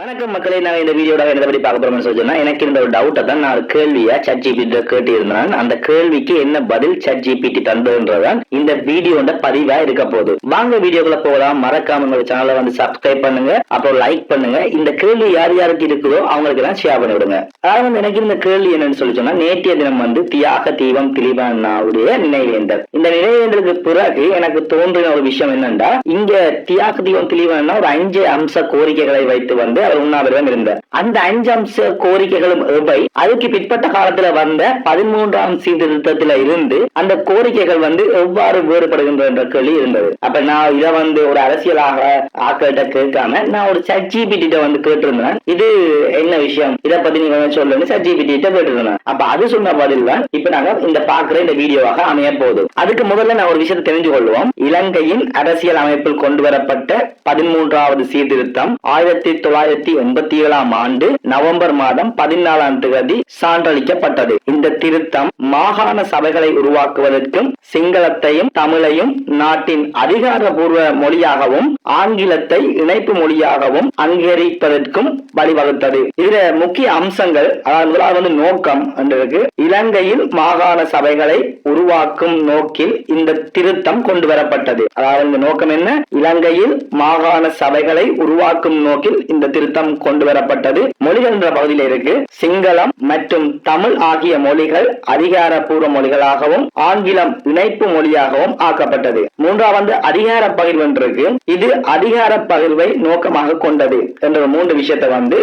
வணக்கம் மக்களே நான் இந்த வீடியோட என்ன பற்றி பார்க்க போறோம்னு சொன்னா எனக்கு இந்த ஒரு டவுட்டை தான் நான் ஒரு கேள்வியா சட் ஜிபிடி கேட்டு இருந்தான் அந்த கேள்விக்கு என்ன பதில் சட் ஜிபிடி தந்ததுன்றதான் இந்த வீடியோட பதிவா இருக்க போகுது. வாங்க வீடியோக்குள்ள போகலாம். மறக்காம உங்க சேனலை வந்து சப்ஸ்கிரைப் பண்ணுங்க. அப்புறம் லைக் பண்ணுங்க. இந்த கேள்வி யார் யாருக்கு இருக்குதோ அவங்களுக்கு எல்லாம் ஷேர் பண்ணி விடுங்க. அதாவது வந்து எனக்கு இந்த கேள்வி என்னன்னு சொல்லி சொன்னா நேற்றைய தினம் வந்து தியாக தீபம் திலீபனாவுடைய நினைவேந்தல். இந்த நினைவேந்தலுக்கு பிறகு எனக்கு தோன்றின ஒரு விஷயம் என்னன்னா இங்க தியாக தீபம் திலீபன்னா ஒரு அஞ்சு அம்ச கோரிக்கைகளை வைத்து வந்து அவர் உண்ணாவிரதம் இருந்தார் அந்த அஞ்சு அம்ச கோரிக்கைகளும் எவை அதுக்கு பிற்பட்ட காலத்துல வந்த பதிமூன்றாம் சீர்திருத்தத்துல இருந்து அந்த கோரிக்கைகள் வந்து எவ்வாறு வேறுபடுகின்ற என்ற கேள்வி இருந்தது. அப்ப நான் இதை வந்து ஒரு அரசியலாக ஆக்கிட்ட கேட்காம நான் ஒரு சஜிபிடி வந்து கேட்டிருந்தேன். இது என்ன விஷயம்? இதை பத்தி நீங்க கொஞ்சம் சொல்லுன்னு சஜிபிடி கேட்டிருந்தேன். அப்ப அது சொன்ன பதில் தான் இப்ப நாங்க இந்த பாக்குற இந்த வீடியோவாக அமைய போகுது. அதுக்கு முதல்ல நான் ஒரு விஷயத்தை தெரிஞ்சு கொள்வோம். இலங்கையின் அரசியல் அமைப்பில் கொண்டு வரப்பட்ட பதிமூன்றாவது சீர்திருத்தம் ஆயிரத்தி தொள்ளாயிரத்தி எண்பத்தி ஏழாம் ஆண்டு நவம்பர் மாதம் பதினாலாம் தேதி சான்றளிக்கப்பட்டது. இந்த திருத்தம் மாகாண சபைகளை உருவாக்குவதற்கும் சிங்களத்தையும் தமிழையும் நாட்டின் அதிகாரபூர்வ மொழியாகவும் ஆங்கிலத்தை இணைப்பு மொழியாகவும் அங்கீகரிப்பதற்கும் வழிவகுத்தது. இதுல முக்கிய அம்சங்கள் அதாவது முதலாவது வந்து நோக்கம் என்றதுக்கு இலங்கையில் மாகாண சபைகளை உருவாக்கும் நோக்கில் இந்த திருத்தம் கொண்டு வரப்பட்டது அதாவது நோக்கம் என்ன? இலங்கையில் மாகாண சபைகளை உருவாக்கும் நோக்கில் இந்த திருத்தம் கொண்டு வரப்பட்டது மொழிகள் என்ற பகுதியில் இருக்கு. சிங்களம் மற்றும் தமிழ் ஆகிய மொழிகள் அதிகாரப்பூர்வ மொழிகளாகவும் ஆங்கிலம் இணைப்பு மொழியாகவும் ஆக்கப்பட்டது. மூன்றாவது அதிகார பகிர்வு என்று இருக்கு. இது அதிகார பகிர்வை நோக்கமாக கொண்டது என்ற மூன்று விஷயத்தை வந்து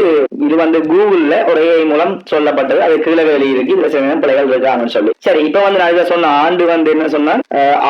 இது வந்து கூகுள்ல ஒரு ஏஐ மூலம் சொல்லப்பட்டது. அது கீழே வெளி இருக்கு. இதுல சில பிள்ளைகள் இருக்காங்கன்னு சொல்லி. சரி இப்ப வந்து நான் இதை சொன்ன ஆண்டு வந்து என்ன சொன்னா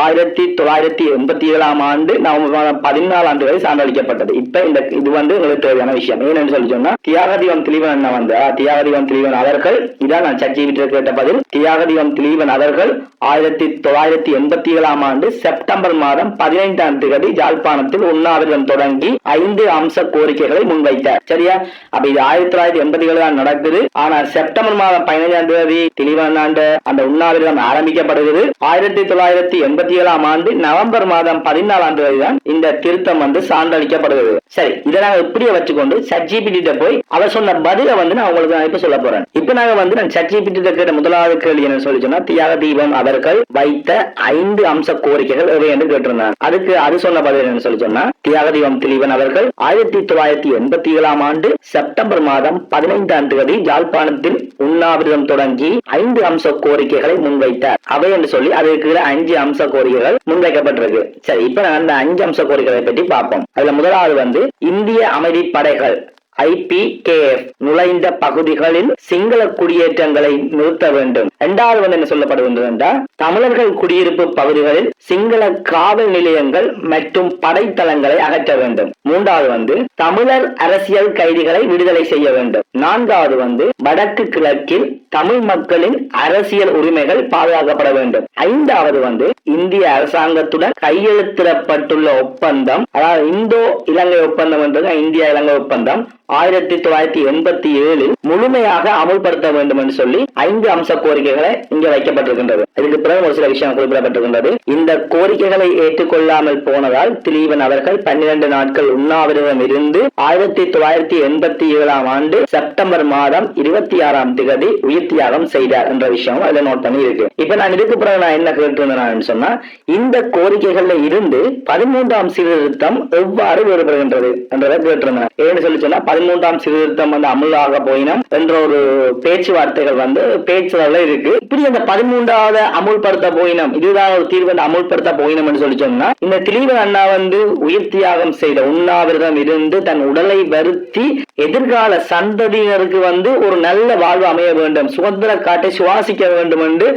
ஆயிரத்தி தொள்ளாயிரத்தி எண்பத்தி ஏழாம் ஆண்டு நவம்பர் பதினாலு ஆண்டு வரை சான்றளிக்கப்பட்டது. இப்ப இந்த இது வந்து உங்களுக்கு தேவையான விஷயம். ஏன்னு சொல்லி சொன்னா தியாகதீவம் திலீவன் அண்ணா வந்து தியாகதீவம் திலீவன் அவர்கள் இதான் நான் சர்ச்சை விட்டு கேட்ட பதில். தியாகதீவம் திலீவன் அவர்கள் ஆயிரத்தி தொள்ளாயிரத்தி எண்பத்தி ஏழாம் ஆண்டு செப்டம்பர் மாதம் பதினைந்தாம் தேதி ஜாழ்ப்பாணத்தில் உண்ணாவிரதம் தொடங்கி ஐந்து அம்ச கோரிக்கைகளை முன்வைத்தார். சரியா? அப்ப இது ஆயிரத்தி தொள்ளாயிரத்தி எண்பத்தி ஏழு தான் நடக்குது. ஆனா செப்டம்பர் மாதம் பதினைஞ்சாம் தேதி திலீவன் ஆண்டு அந்த உண்ணாவிரதம் ஆரம்பிக்கப்படுகிறது. ஆயிரத்தி தொள்ளாயிரத்தி எண்பத்தி ஏழாம் ஆண்டு நவம்பர் மாதம் பதினாலாம் தேதி தான் இந்த திருத்தம் வந்து சான்றளிக்கப்படுகிறது. சரி இதை நாங்கள் இப்படியே வச்சுக்கொண்டு சர்ஜிபிடி போய் அவர் சொன்ன பதில வந்து நான் உங்களுக்கு நான் இப்ப சொல்ல போறேன். இப்ப நாங்க வந்து நான் சர்ஜிபிடி கேட்ட முதலாவது கேள்வி என்ன சொல்லி சொன்னா தியாக தீபம் அவர்கள் வைத்த ஐந்து அம்ச கோரிக்கைகள் எவை என்று கேட்டிருந்தாங்க அதுக்கு அது சொன்ன பதில் என்ன சொல்லி சொன்னா தியாக தீபம் திலீபன் அவர்கள் ஆயிரத்தி தொள்ளாயிரத்தி எண்பத்தி ஏழாம் ஆண்டு செப்டம்பர் மாதம் பதினைந்தாம் தேதி ஜாழ்ப்பாணத்தில் உண்ணாவிரதம் தொடங்கி ஐந்து அம்ச கோரிக்கைகளை முன்வைத்தார். அவை என்று சொல்லி அதற்கு அஞ்சு அம்ச கோரிக்கைகள் முன்வைக்கப்பட்டிருக்கு. சரி இப்ப நான் அந்த அஞ்சு அம்ச கோரிக்கைகளை பற்றி பார்ப்போம். அதுல முதலாவது வந்து இந்திய அமைதி படைகள் ஐபிகேஎஃப் நுழைந்த பகுதிகளில் சிங்கள குடியேற்றங்களை நிறுத்த வேண்டும். இரண்டாவது வந்து என்ன சொல்லப்படுகின்றது என்றால் தமிழர்கள் குடியிருப்பு பகுதிகளில் சிங்கள காவல் நிலையங்கள் மற்றும் படைத்தளங்களை அகற்ற வேண்டும். மூன்றாவது வந்து தமிழர் அரசியல் கைதிகளை விடுதலை செய்ய வேண்டும். நான்காவது வந்து வடக்கு கிழக்கில் தமிழ் மக்களின் அரசியல் உரிமைகள் பாதுகாக்கப்பட வேண்டும். ஐந்தாவது வந்து இந்திய அரசாங்கத்துடன் கையெழுத்திடப்பட்டுள்ள ஒப்பந்தம் அதாவது இந்தோ இலங்கை ஒப்பந்தம் என்றது இந்திய இலங்கை ஒப்பந்தம் ஆயிரத்தி தொள்ளாயிரத்தி எண்பத்தி ஏழில் முழுமையாக அமுல்படுத்த வேண்டும் என்று சொல்லி ஐந்து அம்ச கோரிக்கைகளை இங்க வைக்கப்பட்டிருக்கின்றது. இதுக்கு பிறகு ஒரு சில விஷயம் குறிப்பிடப்பட்டிருக்கின்றது. இந்த கோரிக்கைகளை ஏற்றுக்கொள்ளாமல் போனதால் திலீபன் அவர்கள் பன்னிரண்டு நாட்கள் உண்ணாவிரதம் இருந்து ஆயிரத்தி தொள்ளாயிரத்தி எண்பத்தி ஏழாம் ஆண்டு செப்டம்பர் மாதம் இருபத்தி ஆறாம் திகதி உயிர் தியாகம் செய்தார் என்ற விஷயம் அதுல நோட் பண்ணி இருக்கு இப்ப நான் இதுக்கு பிறகு நான் என்ன கேட்டிருந்தேன் சொன்னா இந்த கோரிக்கைகள்ல இருந்து பதிமூன்றாம் சீர்திருத்தம் எவ்வாறு வேறுபடுகின்றது என்றதை கேட்டிருந்தேன். ஏன்னு சொல்லி சொன்னா பதிமூன்றாம் சீர்திருத்தம் வந்து அமுலாக போயினம் என்ற ஒரு பேச்சுவார்த்தைகள் வந்து பேச்சுல இருக்கு. இப்படி அந்த பதிமூன்றாவது அமுல்படுத்த போயினம் இதுதான் ஒரு தீர்வு வந்து அமுல்படுத்த போயினம் என்று சொல்லி சொன்னா இந்த திலீபன் அண்ணா வந்து உயிர் தியாகம் செய்த உண்ணாவிரதம் இருந்து தன் உடலை வருத்தி எதிர்கால சந்ததியினருக்கு வந்து ஒரு நல்ல வாழ்வு அமைய வேண்டும். சுதந்திர காட்டை சுவாசிக்க வேண்டும் என்று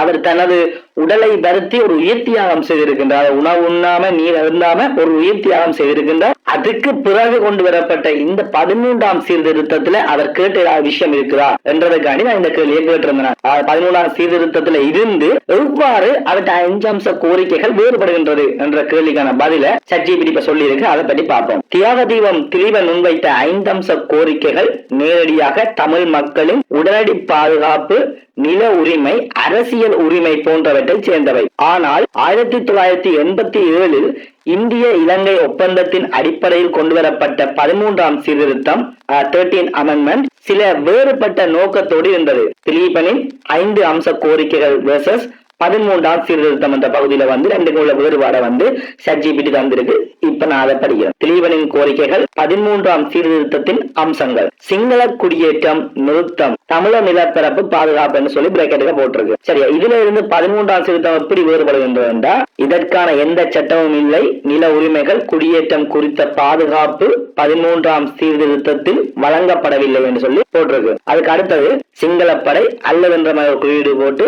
அவர் தனது உடலை வருத்தி ஒரு உயிர் தியாகம் செய்திருக்கின்றார். உணவு உண்ணாம நீர் அருந்தாம ஒரு உயிர் தியாகம் செய்திருக்கின்றார். அதுக்கு பிறகு கொண்டு வரப்பட்ட இந்த பதிமூன்றாம் சீர்திருத்தத்துல அவர் கேட்ட ஏதாவது விஷயம் இருக்குதா என்றதுக்காண்டி நான் இந்த கேள்வியை கேட்டிருந்தேன். பதிமூன்றாம் சீர்திருத்தத்துல இருந்து எவ்வாறு அவற்றை அஞ்சு அம்ச கோரிக்கைகள் வேறுபடுகின்றது என்ற கேள்விக்கான பதில சர்ஜிபிடி இப்ப சொல்லி இருக்கு அதை பற்றி பார்ப்போம். தியாக தீபம் திலீபன் முன்வைத்த ஐந்தம்ச அம்ச கோரிக்கைகள் நேரடியாக தமிழ் மக்களின் உடனடி பாதுகாப்பு நில உரிமை அரசியல் உரிமை போன்றவற்றை சேர்ந்தவை. ஆனால் ஆயிரத்தி தொள்ளாயிரத்தி எண்பத்தி ஏழில் இந்திய இலங்கை ஒப்பந்தத்தின் அடிப்படையில் கொண்டுவரப்பட்ட பதிமூன்றாம் சீர்திருத்தம் தேர்ட்டீன் அமெண்ட்மெண்ட் சில வேறுபட்ட நோக்கத்தோடு இருந்தது. திலீபனின் ஐந்து அம்ச கோரிக்கைகள் வெர்சஸ் பதிமூன்றாம் சீர்திருத்தம் என்ற பகுதியில வந்து ரெண்டுக்கும் உள்ள வேறுபாடை வந்து சட்ஜிபிடி தந்திருக்கு. இப்ப நான் அதை படிக்கிறேன். திலீபனின் கோரிக்கைகள் பதிமூன்றாம் சீர்திருத்தத்தின் அம்சங்கள். சிங்கள குடியேற்றம் நிறுத்தம் தமிழ நிலப்பரப்பு பாதுகாப்புன்னு சொல்லி பிரேக்கெட்டுக்கு போட்டிருக்கு. சரியா? இதுல இருந்து பதிமூன்றாம் சீர்திருத்தம் எப்படி வேறுபடுகின்றது என்றால் இதற்கான எந்த சட்டமும் இல்லை. நில உரிமைகள் குடியேற்றம் குறித்த பாதுகாப்பு பதிமூன்றாம் சீர்திருத்தத்தில் வழங்கப்படவில்லை என்று சொல்லி போட்டிருக்கு. அதுக்கு அடுத்தது சிங்களப்படை அல்லவென்ற மாதிரி குறியீடு போட்டு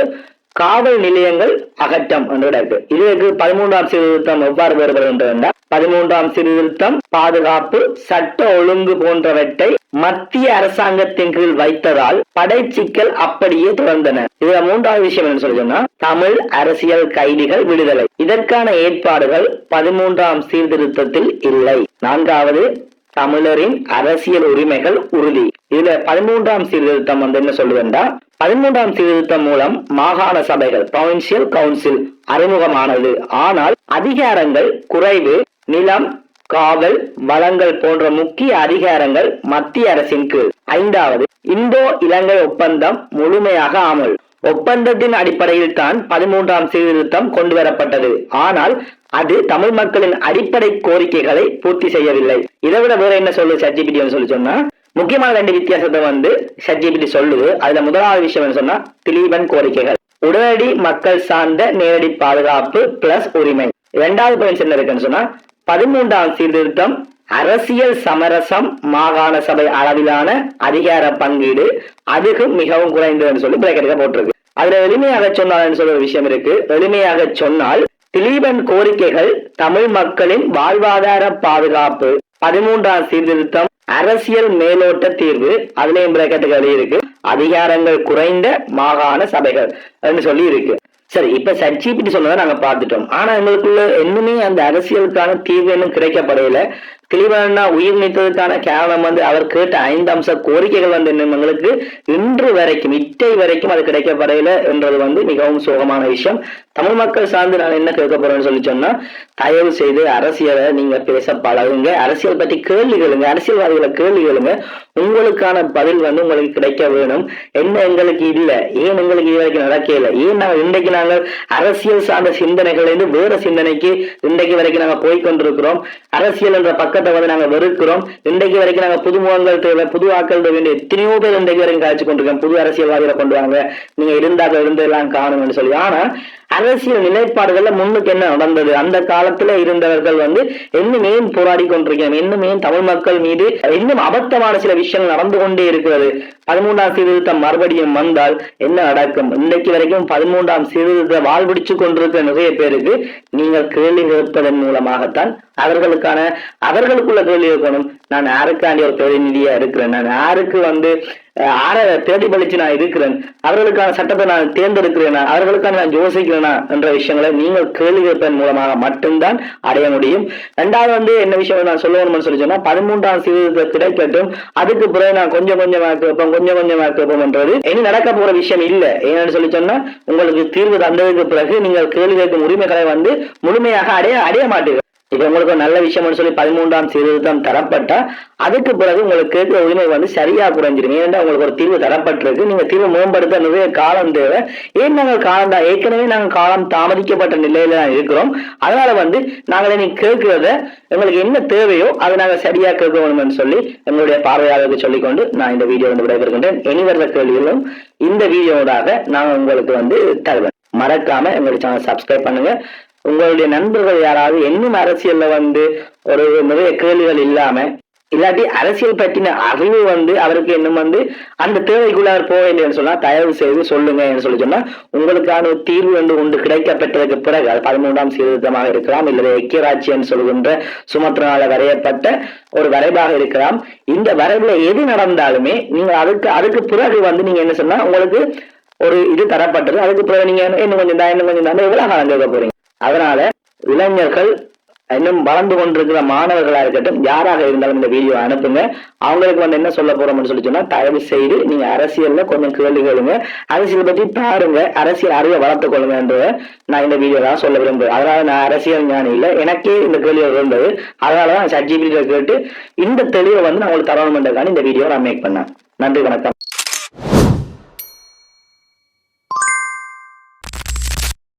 காவல் நிலையங்கள் அகற்றம் என்று இருக்கு. இதுக்கு பதிமூன்றாம் சீர்திருத்தம் எவ்வாறு வேறுபடுகின்றது என்றால் பதிமூன்றாம் சீர்திருத்தம் பாதுகாப்பு சட்ட ஒழுங்கு போன்றவற்றை மத்திய அரசாங்கத்தின் கீழ் வைத்ததால் படை சிக்கல் அப்படியே தொடர்ந்தன. இதுல மூன்றாவது விஷயம் என்ன சொல்லி தமிழ் அரசியல் கைதிகள் விடுதலை. இதற்கான ஏற்பாடுகள் பதிமூன்றாம் சீர்திருத்தத்தில் இல்லை. நான்காவது தமிழரின் அரசியல் உரிமைகள் உறுதி. இதுல பதிமூன்றாம் சீர்திருத்தம் வந்து என்ன சொல்லுதுண்டா பதிமூன்றாம் சீர்திருத்தம் மூலம் மாகாண சபைகள் ப்ரொவின்சியல் கவுன்சில் அறிமுகமானது. ஆனால் அதிகாரங்கள் குறைவு நிலம் காவல் வளங்கள் போன்ற முக்கிய அதிகாரங்கள் மத்திய அரசின் கீழ். ஐந்தாவது இந்தோ இலங்கை ஒப்பந்தம் முழுமையாக அமல் ஒப்பந்தத்தின் அடிப்படையில் தான் பதிமூன்றாம் சீர்திருத்தம் கொண்டு வரப்பட்டது ஆனால் அது தமிழ் மக்களின் அடிப்படை கோரிக்கைகளை பூர்த்தி செய்யவில்லை. இதை விட வேற என்ன சொல்லு சர்டிபிடி சொல்லி சொன்னா? முக்கியமான ரெண்டு வித்தியாசத்தை வந்து சர்ஜிபிடி சொல்லுது. அதுல முதலாவது விஷயம் என்ன சொன்னா திலீபன் கோரிக்கைகள். உடனடி மக்கள் சார்ந்த நேரடி பாதுகாப்பு பிளஸ் உரிமை. இரண்டாவது பாயிண்ட் என்ன இருக்குன்னு சொன்னா பதிமூன்றாம் சீர்திருத்தம் அரசியல் சமரசம் மாகாண சபை அளவிலான அதிகார பங்கீடு அதுக்கு மிகவும் குறைந்ததுன்னு சொல்லி பிரேக்கெட்டுக்கு போட்டிருக்கு. அதுல எளிமையாக சொன்னால் சொல்ற ஒரு விஷயம் இருக்கு. எளிமையாக சொன்னால் திலீபன் கோரிக்கைகள் தமிழ் மக்களின் வாழ்வாதார பாதுகாப்பு. பதிமூன்றாம் சீர்திருத்தம் அரசியல் மேலோட்ட தீர்வு. அதுலயும் பிரேக்கெட்டுகள் இருக்கு அதிகாரங்கள் குறைந்த மாகாண சபைகள் அப்படின்னு சொல்லி இருக்கு சரி இப்ப சர்ச்சிபிடி சொன்னதை நாங்க பார்த்துட்டோம். ஆனா எங்களுக்குள்ள இன்னுமே அந்த அரசியலுக்கான தீர்வு இன்னும் கிடைக்கப்படையில கிளிவண்ணா உயிர் நீத்ததுக்கான காரணம் வந்து அவர் கேட்ட ஐந்து அம்ச கோரிக்கைகள் வந்து இன்னும் இன்று வரைக்கும் இட்டை வரைக்கும் அது கிடைக்கப்படையில என்றது வந்து மிகவும் சோகமான விஷயம். தமிழ் மக்கள் சார்ந்து நான் என்ன கேட்க போறேன்னு சொல்லி சொன்னா தயவு செய்து அரசியலை நீங்க பேச பழகுங்க. அரசியல் பற்றி கேள்வி கேளுங்க. அரசியல்வாதிகளை கேள்வி கேளுங்க. உங்களுக்கான பதில் வந்து உங்களுக்கு கிடைக்க வேணும். என்ன எங்களுக்கு இல்லை. ஏன் எங்களுக்கு இது வரைக்கும் நடக்கல ஏன் நாங்கள் இன்றைக்கு நாங்கள் அரசியல் சார்ந்த சிந்தனைகள் இருந்து வேற சிந்தனைக்கு இன்றைக்கு வரைக்கும் நாங்க போய்கொண்டிருக்கிறோம் அரசியல் என்ற பக்கம் பக்கத்தை வந்து நாங்க வெறுக்கிறோம். இன்றைக்கு வரைக்கும் நாங்க புதுமுகங்கள் தேவை புது வாக்கள் தேவை. எத்தனையோ பேர் இன்றைக்கு வரைக்கும் காய்ச்சி கொண்டிருக்கோம் புது அரசியல்வாதிகளை கொண்டு வாங்க. நீங்க இருந்தாக்க இருந்தெல்லாம் காணும்னு சொல்லி. ஆனா அரசியல் நிலைப்பாடுகள்ல முன்னுக்கு என்ன நடந்தது? அந்த காலத்துல இருந்தவர்கள் வந்து இன்னும் போராடி கொண்டிருக்கிறோம்? இன்னும் தமிழ் மக்கள் மீது இன்னும் அபத்தமான சில விஷயங்கள் நடந்து கொண்டே இருக்கிறது? பதிமூன்றாம் சீர்திருத்தம் மறுபடியும் வந்தால் என்ன நடக்கும் இன்றைக்கு வரைக்கும் பதிமூன்றாம் சீர்திருத்த வாழ்பிடிச்சு கொண்டிருக்கிற நிறைய பேருக்கு நீங்கள் கேள்வி கேட்பதன் மூலமாகத்தான் அவர்களுக்கான அவர்களுக்குள்ள கேள்வி இருக்கணும் நான் யாருக்காண்டி ஒரு பிரதிநிதியா இருக்கிறேன்? நான் யாருக்கு வந்து ஆற தேடி பழிச்சு நான் இருக்கிறேன்? அவர்களுக்கான சட்டத்தை நான் தேர்ந்தெடுக்கிறேனா? அவர்களுக்கான நான் யோசிக்கிறேனா? என்ற விஷயங்களை நீங்கள் கேள்வி கேட்பதன் மூலமாக மட்டும்தான் அடைய முடியும். ரெண்டாவது வந்து என்ன விஷயம் நான் சொல்லணும்னு சொல்லி சொன்னா பதிமூன்றாம் சீர்திருத்த கிடைக்கட்டும். அதுக்கு பிறகு நான் கொஞ்சம் கொஞ்சமா கொஞ்சம் கொஞ்சமா கேட்போம் என்றது இனி நடக்க போற விஷயம் இல்ல. ஏன்னு சொல்லி சொன்னா உங்களுக்கு தீர்வு தந்ததுக்கு பிறகு நீங்கள் கேள்வி கேட்கும் உரிமைகளை வந்து முழுமையாக அடைய அடைய மாட்டீர்கள். இது உங்களுக்கு ஒரு நல்ல விஷயம்னு சொல்லி பதிமூன்றாம் சீர்திருத்தம் தரப்பட்டா அதுக்கு பிறகு உங்களுக்கு கேட்குற உரிமை வந்து சரியா குறைஞ்சிரும் ஏன்னா உங்களுக்கு ஒரு தீர்வு தரப்பட்டிருக்கு. நீங்க தீர்வு மேம்படுத்த நிறைய காலம் தேவை. ஏன் நாங்கள் காலம் தான் ஏற்கனவே நாங்கள் காலம் தாமதிக்கப்பட்ட நிலையில தான் இருக்கிறோம். அதனால வந்து நாங்கள் நீங்க கேட்கிறத எங்களுக்கு என்ன தேவையோ அதை நாங்கள் சரியா கேட்கணும்னு சொல்லி எங்களுடைய பார்வையாளருக்கு சொல்லிக்கொண்டு நான் இந்த வீடியோ வந்து விடைபெறுகின்றேன். இனி வர்ற கேள்விகளும் இந்த வீடியோவாக நான் உங்களுக்கு வந்து தருவேன். மறக்காம எங்களுடைய சேனல் சப்ஸ்கிரைப் பண்ணுங்க. உங்களுடைய நண்பர்கள் யாராவது இன்னும் அரசியல்ல வந்து ஒரு நிறைய கேள்விகள் இல்லாம இல்லாட்டி அரசியல் பற்றின அறிவு வந்து அவருக்கு இன்னும் வந்து அந்த தேவைக்குள்ளார் போக இல்லைன்னு சொன்னா தயவு செய்து சொல்லுங்க என்று சொல்லி சொன்னா உங்களுக்கான ஒரு தீர்வு வந்து உண்டு கிடைக்கப்பட்டதுக்கு பிறகு அது பதிமூன்றாம் சீர்திருத்தமாக இருக்கலாம் இல்லது ஐக்கியராட்சியம் சொல்கின்ற சுமத்திரனால வரையப்பட்ட ஒரு வரைபாக இருக்கலாம். இந்த வரைவுல எது நடந்தாலுமே நீங்க அதுக்கு அதுக்கு பிறகு வந்து நீங்க என்ன சொன்னா உங்களுக்கு ஒரு இது தரப்பட்டது. அதுக்கு பிறகு நீங்க இன்னும் கொஞ்சம் தான் இன்னும் கொஞ்சம் தான் எவ்வளவு காலம் கேட்க போறீங்க? அதனால இளைஞர்கள் இன்னும் வளர்ந்து கொண்டிருக்கிற மாணவர்களா இருக்கட்டும் யாராக இருந்தாலும் இந்த வீடியோ அனுப்புங்க. அவங்களுக்கு வந்து என்ன சொல்ல போறோம்னு சொல்லி சொன்னா தயவு செய்து நீங்க அரசியல்ல கொஞ்சம் கேள்வி கேளுங்க. அரசியல் பத்தி பாருங்க. அரசியல் அறிவை வளர்த்துக் கொள்ளுங்கன்றத நான் இந்த வீடியோ தான் சொல்ல விரும்புறேன். அதனால நான் அரசியல் ஞானி இல்லை. எனக்கே இந்த கேள்வி இருந்தது. அதனாலதான் சர்ஜிபிலிட்ட கேட்டு இந்த தெளிவை வந்து நான் உங்களுக்கு தரணும் இந்த வீடியோ நான் மேக் பண்ணேன். நன்றி வணக்கம்.